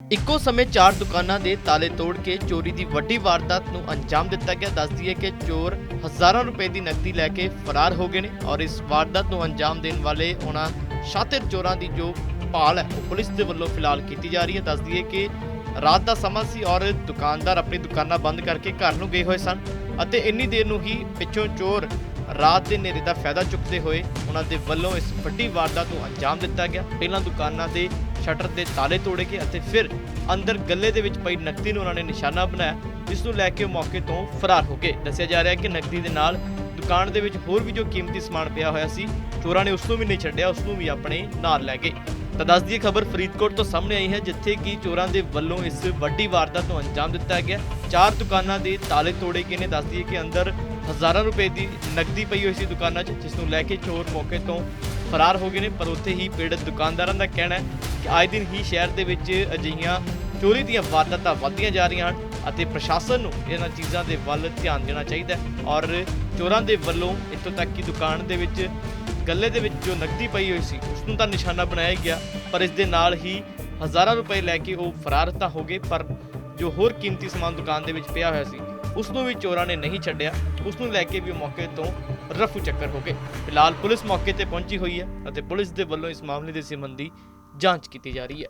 ਇੱਕੋ ਸਮੇਂ ਚਾਰ ਦੁਕਾਨਾਂ ਦੇ ਤਾਲੇ ਤੋੜ ਕੇ ਚੋਰੀ ਦੀ ਵੱਡੀ ਵਾਰਦਾਤ ਨੂੰ ਅੰਜਾਮ ਦਿੱਤਾ ਗਿਆ। ਦੱਸਦੀ ਹੈ ਕਿ ਚੋਰ ਹਜ਼ਾਰਾਂ ਰੁਪਏ ਦੀ ਨਕਦੀ ਲੈ ਕੇ ਫਰਾਰ ਹੋ ਗਏ ਨੇ ਔਰ ਇਸ ਵਾਰਦਾਤ ਨੂੰ ਅੰਜਾਮ ਦੇਣ ਵਾਲੇ ਉਹਨਾਂ ਸ਼ਾਤਿਰ ਚੋਰਾਂ ਦੀ ਜੋ ਭਾਲ ਹੈ ਉਹ ਪੁਲਿਸ ਦੇ ਵੱਲੋਂ ਫਿਲਹਾਲ ਕੀਤੀ ਜਾ ਰਹੀ ਹੈ। ਦੱਸਦੀ ਹੈ ਕਿ ਰਾਤ ਦਾ ਸਮਾਂ ਸੀ ਔਰ ਦੁਕਾਨਦਾਰ ਆਪਣੀ ਦੁਕਾਨਾਂ ਬੰਦ ਕਰਕੇ ਘਰ ਨੂੰ ਗਏ ਹੋਏ ਸਨ ਅਤੇ ਇੰਨੀ ਦੇਰ ਨੂੰ ਹੀ ਪਿੱਛੋਂ ਚੋਰ ਰਾਤ ਦੇ ਹਨੇਰੇ ਦਾ ਫਾਇਦਾ ਚੁੱਕਦੇ ਹੋਏ ਉਹਨਾਂ ਦੇ ਵੱਲੋਂ ਇਸ ਵੱਡੀ ਵਾਰਦਾਤ ਨੂੰ ਅੰਜਾਮ ਦਿੱਤਾ ਗਿਆ। ਪਹਿਲਾਂ ਦੁਕਾਨਾਂ ਦੇ ਸ਼ਟਰ ਦੇ ਤਾਲੇ ਤੋੜੇ ਗਏ ਅਤੇ ਫਿਰ ਅੰਦਰ ਗੱਲੇ ਦੇ ਵਿੱਚ ਪਈ ਨਕਦੀ ਨੂੰ ਉਹਨਾਂ ਨੇ ਨਿਸ਼ਾਨਾ ਬਣਾਇਆ, ਜਿਸ ਨੂੰ ਲੈ ਕੇ ਮੌਕੇ ਤੋਂ ਫਰਾਰ ਹੋ ਗਏ। ਦੱਸਿਆ ਜਾ ਰਿਹਾ ਹੈ ਕਿ ਨਕਦੀ ਦੇ ਨਾਲ ਦੁਕਾਨ ਦੇ ਵਿੱਚ ਹੋਰ ਵੀ ਜੋ ਕੀਮਤੀ ਸਮਾਨ ਪਿਆ ਹੋਇਆ ਸੀ, ਚੋਰਾਂ ਨੇ ਉਸ ਨੂੰ ਵੀ ਨਹੀਂ ਛੱਡਿਆ, ਉਸ ਨੂੰ ਵੀ ਆਪਣੇ ਨਾਲ ਲੈ ਗਏ। ਤਾਂ ਦੱਸ ਦਈਏ ਖਬਰ ਫਰੀਦਕੋਟ ਤੋਂ ਸਾਹਮਣੇ ਆਈ ਹੈ, ਜਿੱਥੇ ਕਿ ਚੋਰਾਂ ਦੇ ਵੱਲੋਂ ਇਸ ਵੱਡੀ ਵਾਰਦਾਤ ਨੂੰ ਅੰਜਾਮ ਦਿੱਤਾ ਗਿਆ। ਚਾਰ ਦੁਕਾਨਾਂ ਦੇ ਤਾਲੇ ਤੋੜੇ ਗਏ ਨੇ। ਦੱਸ ਦਈਏ ਕਿ ਅੰਦਰ ਹਜ਼ਾਰਾਂ ਰੁਪਏ ਦੀ ਨਕਦੀ ਪਈ ਹੋਈ ਸੀ ਦੁਕਾਨਾਂ 'ਚ, ਜਿਸ ਨੂੰ ਲੈ ਕੇ ਚੋਰ ਮੌਕੇ ਤੋਂ ਫਰਾਰ ਹੋ ਗਏ ਨੇ, ਪਰ ਉੱਥੇ ਹੀ ਪੀੜਤ ਦੁਕਾਨਦਾਰਾਂ ਦਾ ਕਹਿਣਾ ਹੈ ਕਿ ਆਏ ਦਿਨ ਹੀ ਸ਼ਹਿਰ ਦੇ ਵਿੱਚ ਅਜਿਹੀਆਂ ਚੋਰੀ ਦੀਆਂ ਵਾਰਦਾਤਾਂ ਵੱਧਦੀਆਂ ਜਾ ਰਹੀਆਂ ਹਨ ਅਤੇ ਪ੍ਰਸ਼ਾਸਨ ਨੂੰ ਇਹਨਾਂ ਚੀਜ਼ਾਂ ਦੇ ਵੱਲ ਧਿਆਨ ਦੇਣਾ ਚਾਹੀਦਾ ਹੈ। ਔਰ ਚੋਰਾਂ ਦੇ ਵੱਲੋਂ ਇੱਥੋਂ ਤੱਕ ਕਿ ਦੁਕਾਨ ਦੇ ਵਿੱਚ ਗੱਲੇ ਦੇ ਵਿੱਚ ਜੋ ਨਕਦੀ ਪਈ ਹੋਈ ਸੀ ਉਸ ਨੂੰ ਤਾਂ ਨਿਸ਼ਾਨਾ ਬਣਾਇਆ ਗਿਆ, ਪਰ ਇਸ ਦੇ ਨਾਲ ਹੀ ਹਜ਼ਾਰਾਂ ਰੁਪਏ ਲੈ ਕੇ ਉਹ ਫਰਾਰ ਤਾਂ ਹੋ ਗਏ, ਪਰ ਜੋ ਹੋਰ ਕੀਮਤੀ ਸਮਾਨ ਦੁਕਾਨ ਦੇ ਵਿੱਚ ਪਿਆ ਹੋਇਆ ਸੀ ਉਸ ਨੂੰ ਵੀ ਚੋਰਾਂ ਨੇ ਨਹੀਂ ਛੱਡਿਆ। ਉਸ ਨੂੰ ਲੈ ਕੇ ਵੀ ਮੌਕੇ ਤੋਂ ਰਫੂ ਚੱਕਰ ਹੋ ਗਏ। ਫਿਲਹਾਲ ਪੁਲਿਸ ਮੌਕੇ ਤੇ ਪਹੁੰਚੀ ਹੋਈ ਹੈ ਅਤੇ ਪੁਲਿਸ ਦੇ ਵੱਲੋਂ ਇਸ ਮਾਮਲੇ ਦੇ ਸੰਬੰਧੀ ਜਾਂਚ ਕੀਤੀ ਜਾ ਰਹੀ ਹੈ।